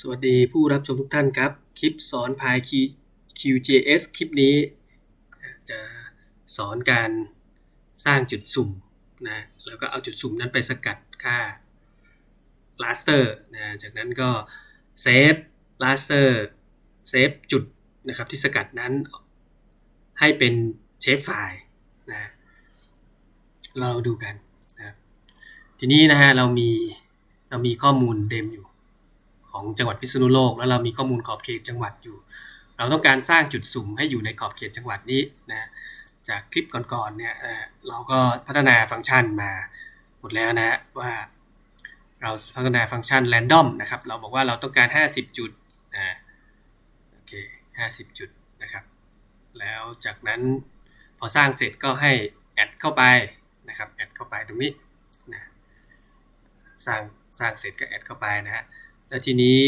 สวัสดีผู้รับชมทุกท่านครับ คลิปสอนพาย QGS คลิปนี้ จะสอนการสร้างจุดสุ่มนะแล้วก็เอาจุดสุ่มนั้นไปสกัดค่า raster นะจากนั้นก็เซฟ raster เซฟจุดนะครับที่สกัดนั้นให้เป็นเชฟไฟล์นะเราดูกันนะทีนี้นะฮะเรามีเรามีข้อมูลเดมอยู่ ของจังหวัดพิษณุโลก แล้วเรามีข้อมูลขอบเขตจังหวัดอยู่ เราต้องการสร้างจุดสุ่มให้อยู่ในขอบเขตจังหวัดนี้นะจากคลิปก่อนๆเนี่ยเราก็พัฒนาฟังก์ชันมาหมดแล้วนะว่าเราพัฒนาฟังก์ชัน random นะครับ เราบอกว่าเราต้องการ 50 จุดนะโอเค50 จุดนะครับ แล้วจากนั้นพอสร้างเสร็จก็ให้แอดเข้าไปนะครับแอดเข้าไปตรงนี้นะสร้างสร้างเสร็จก็แอดเข้าไปนะฮะ แล้วทีนี้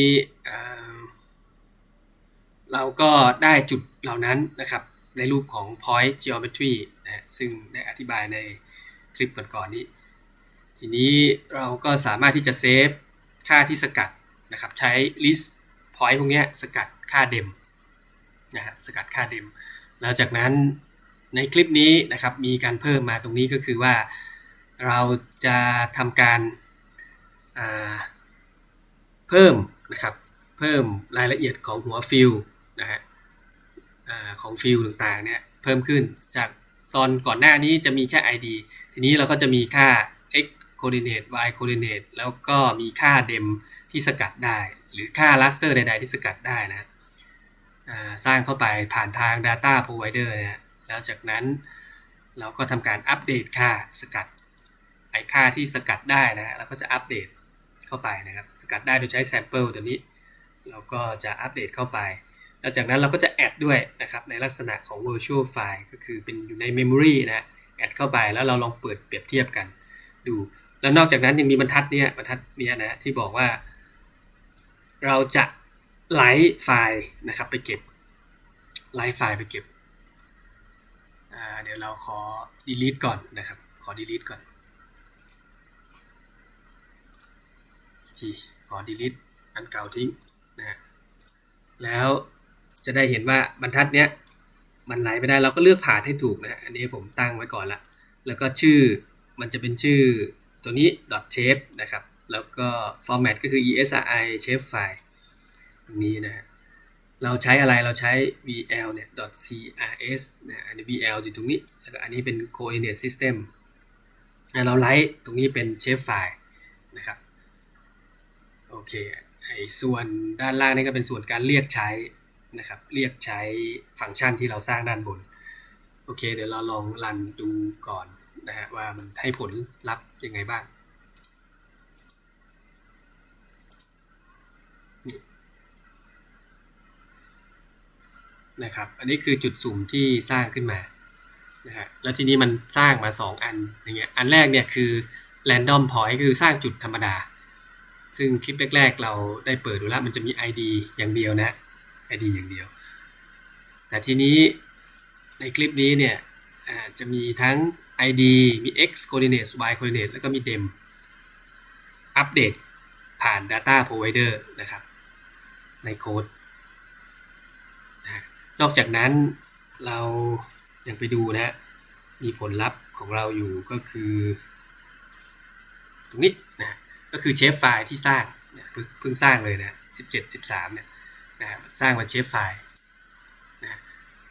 เราก็ได้จุดเหล่านั้นนะครับ ในรูปของ point geometry นะซึ่งได้อธิบายในคลิปก่อนๆนี้ ทีนี้เราก็สามารถที่จะเซฟค่าที่สกัดนะครับ ใช้ list point พวกนี้สกัดค่าเดมนะฮะสกัดค่าเดมแล้วจากนั้นในคลิปนี้นะครับมีการเพิ่มมาตรงนี้ก็คือว่าเราจะทำการ เพิ่มนะครับเพิ่มรายละเอียดของหัวฟิลนะฮะของฟิลต่างๆเนี่ยเพิ่มขึ้นจากตอนก่อนหน้านี้จะมีแค่ ID ทีนี้เราก็จะมีค่า x coordinate y coordinate แล้วก็มีค่าเดมที่สกัดได้ หรือค่า raster ใดๆที่สกัดได้นะสร้างเข้าไปผ่านทาง data provider นะแล้วจากนั้นเราก็ทำการอัปเดตค่าสกัดไอค่าที่สกัดได้นะแล้วก็จะอัปเดต เข้าไปนะครับ สกัดได้โดยใช้แซมเปิลตัวนี้ เราก็จะอัปเดตเข้าไปแล้วจากนั้นเราก็จะแอดด้วยนะครับในลักษณะของ virtual file ก็คือเป็นอยู่ใน memory นะแอดเข้าไปแล้วเราลองเปิดเปรียบเทียบกันดู แล้วนอกจากนั้นยังมีบรรทัดเนี้ยบรรทัดเนี้ยนะที่บอกว่า เราจะไลฟ์ไฟล์นะครับไปเก็บไลฟ์ไฟล์ไปเก็บเดี๋ยวเราขอ delete ก่อนนะครับ ขอ delete ก่อน ทีขอ delete อันเก่าทิ้งนะฮะแล้วจะได้เห็นว่าบรรทัดเนี้ยมันไหลไปได้เราก็เลือกผ่านให้ถูกนะอันนี้ผมตั้งไว้ก่อนละแล้วก็ชื่อมันจะเป็นชื่อตัวนี้ shape นะครับ แล้วก็ format ก็คือ esri shape file ตรงนี้นะฮะเราใช้อะไรเราใช้ vl เนี่ย .crs นะอันนี้ vl อยู่ตรงนี้แล้วก็อันนี้เป็น coordinate system เราไลท์ตรงนี้เป็น shape file นะครับ โอเคไอ้ส่วนด้านล่างนี่ก็เป็นส่วนการเรียกใช้นะครับ เรียกใช้ฟังก์ชันที่เราสร้างด้านบน โอเค เดี๋ยวเราลองรันดูก่อนนะฮะว่ามันให้ผลลัพธ์ยังไงบ้าง นะครับ อันนี้คือจุดสุ่มที่สร้างขึ้นมานะฮะแล้วทีนี้มันสร้างมา 2 อันอย่างเงี้ยอันแรกเนี่ยคือ random point คือสร้างจุดธรรมดา ซึ่งคลิปแรก ๆ เราได้เปิดดูแล้วมันจะมี ID อย่างเดียวนะ ID อย่างเดียว แต่ทีนี้ในคลิปนี้เนี่ยจะมีทั้ง ID มี x coordinate y coordinate แล้วก็มี dem อัปเดตผ่าน data provider นะครับ ในโค้ดนอกจากนั้นเรายังไปดูนะ มีผลลัพธ์ของเราอยู่ก็คือ ตรงนี้นะ ก็คือเชฟไฟล์ที่สร้างเพิ่งสร้างเลยนะ17 13เนี่ยนะสร้างมาเชฟไฟล์นะ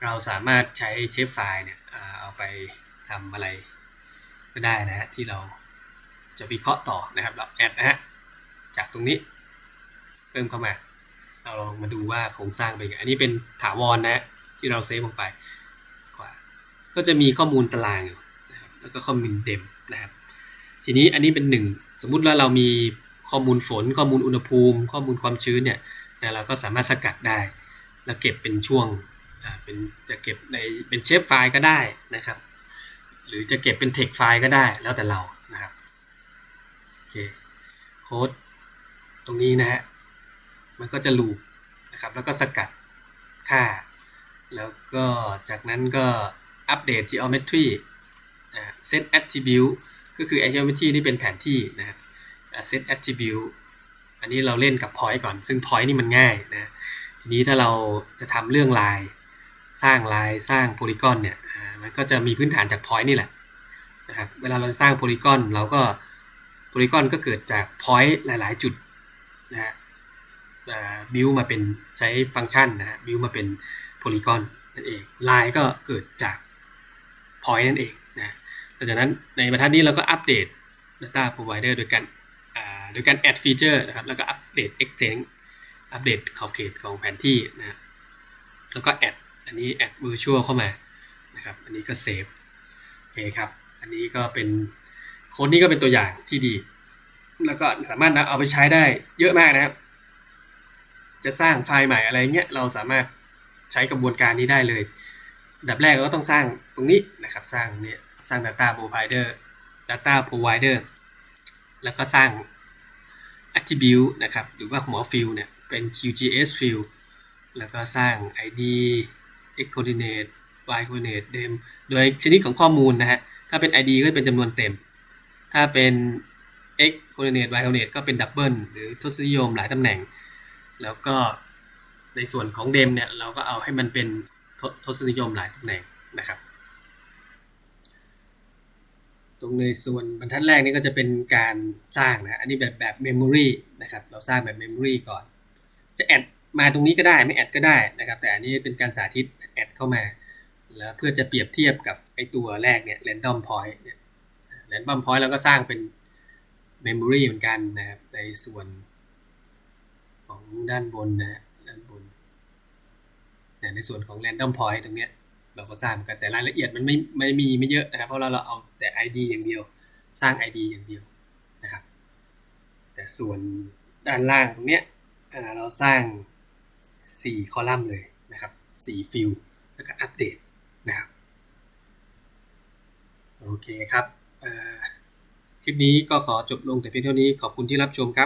เราสามารถใช้เชฟไฟล์เนี่ยเอาไปทำอะไรก็ได้นะฮะที่เราจะวิเคราะห์ต่อนะครับเราแอดนะฮะจากตรงนี้เพิ่มเข้ามาเราลองมาดูว่าโครงสร้างเป็นไงอันนี้เป็นถาวรนนะที่เราเซฟลงไปกว่าก็จะมีข้อมูลตารางอยู่นะครับแล้วก็ข้อมูลเดมนะครับทีนี้อันนี้เป็นหนึ่ง สมมุติว่าเรามีข้อมูลฝน ข้อมูลอุณหภูมิ ข้อมูลความชื้นเนี่ยนะเราก็สามารถสกัดได้ แล้วเก็บเป็นช่วงเป็นจะเก็บในเป็นเชฟไฟล์ก็ได้นะครับ หรือจะเก็บเป็นเทคไฟล์ก็ได้แล้วแต่เรานะครับโอเคโค้ดตรงนี้นะฮะมันก็จะลูปนะครับแล้วก็สกัดค่า แล้วก็จากนั้นก็อัปเดต geometry set attribute ก็คือ geometry นี่เป็นแผนที่นะครับ set attribute อันนี้เราเล่นกับ point ก่อน ซึ่ง point นี่มันง่ายนะ ทีนี้ถ้าเราจะทำเรื่องลาย สร้างลาย สร้างโพลีกอนเนี่ย มันก็จะมีพื้นฐานจาก point นี่แหละนะครับ เวลาเราสร้างโพลีกอนเราก็ โพลีกอนก็เกิดจาก point หลาย ๆ จุดนะฮะบิวมาเป็นใช้ฟังก์ชันนะฮะบิวมาเป็นโพลีกอนนั่นเองลายก็เกิดจาก point นั่นเอง หลังจากนั้นในบรรทัดนี้เราก็อัปเดต Data Provider โดยการโดยการ add feature นะครับ แล้วก็อัปเดต extend อัปเดตขอบเขตของแผนที่นะแล้วก็ add อันนี้ add virtual เข้ามานะครับ อันนี้ก็ save โอเคครับ อันนี้ก็เป็นโค้ดนี้ก็เป็นตัวอย่างที่ดี แล้วก็สามารถเอาไปใช้ได้เยอะมากนะครับ จะสร้างไฟล์ใหม่อะไรเงี้ย เราสามารถใช้กระบวนการนี้ได้เลยดับแรกเราก็ต้องสร้างตรงนี้นะครับ สร้างเนี่ย สร้าง data provider data provider แล้วก็สร้าง attribute นะครับ หรือว่าหัว field เนี่ย เป็น QGS field แล้วก็สร้าง ID x coordinate y coordinate dem โดยชนิดของข้อมูลนะฮะ ถ้าเป็น ID ก็เป็นจำนวนเต็ม ถ้าเป็น x coordinate y coordinate ก็เป็นดับเบิลหรือทศนิยมหลายตำแหน่ง แล้วก็ในส่วนของ dem เนี่ย เราก็เอาให้มันเป็นทศนิยมหลายตำแหน่งนะครับ ตรงในส่วนบรรทัดแรกนี่ก็จะเป็นการสร้างนะ อันนี้แบบแบบ memory นะครับ เราสร้างแบบ memory ก่อน จะแอดมาตรงนี้ก็ได้ไม่แอดก็ได้นะครับ แต่อันนี้เป็นการสาธิตแอดเข้ามา แล้วเพื่อจะเปรียบเทียบกับไอตัวแรกเนี่ย random point เนี่ย random point เราก็สร้างเป็น memory เหมือนกันนะครับ ในส่วนของด้านบนนะฮะด้านบนในส่วนของ random point ตรงเนี้ย เราก็สร้างเหมือนกันแต่รายละเอียดมันไม่ไม่มีไม่เยอะนะครับ เพราะเราเราเอาแต่ ID อย่างเดียว สร้าง ID อย่างเดียวนะครับ แต่ส่วนด้านล่างตรงเนี้ยเราสร้าง 4 คอลัมน์เลยนะครับ4ฟิลแล้วก็อัปเดตนะครับโอเคครับคลิปนี้ก็ขอจบลงแต่เพียงเท่านี้ขอบคุณที่รับชมครับ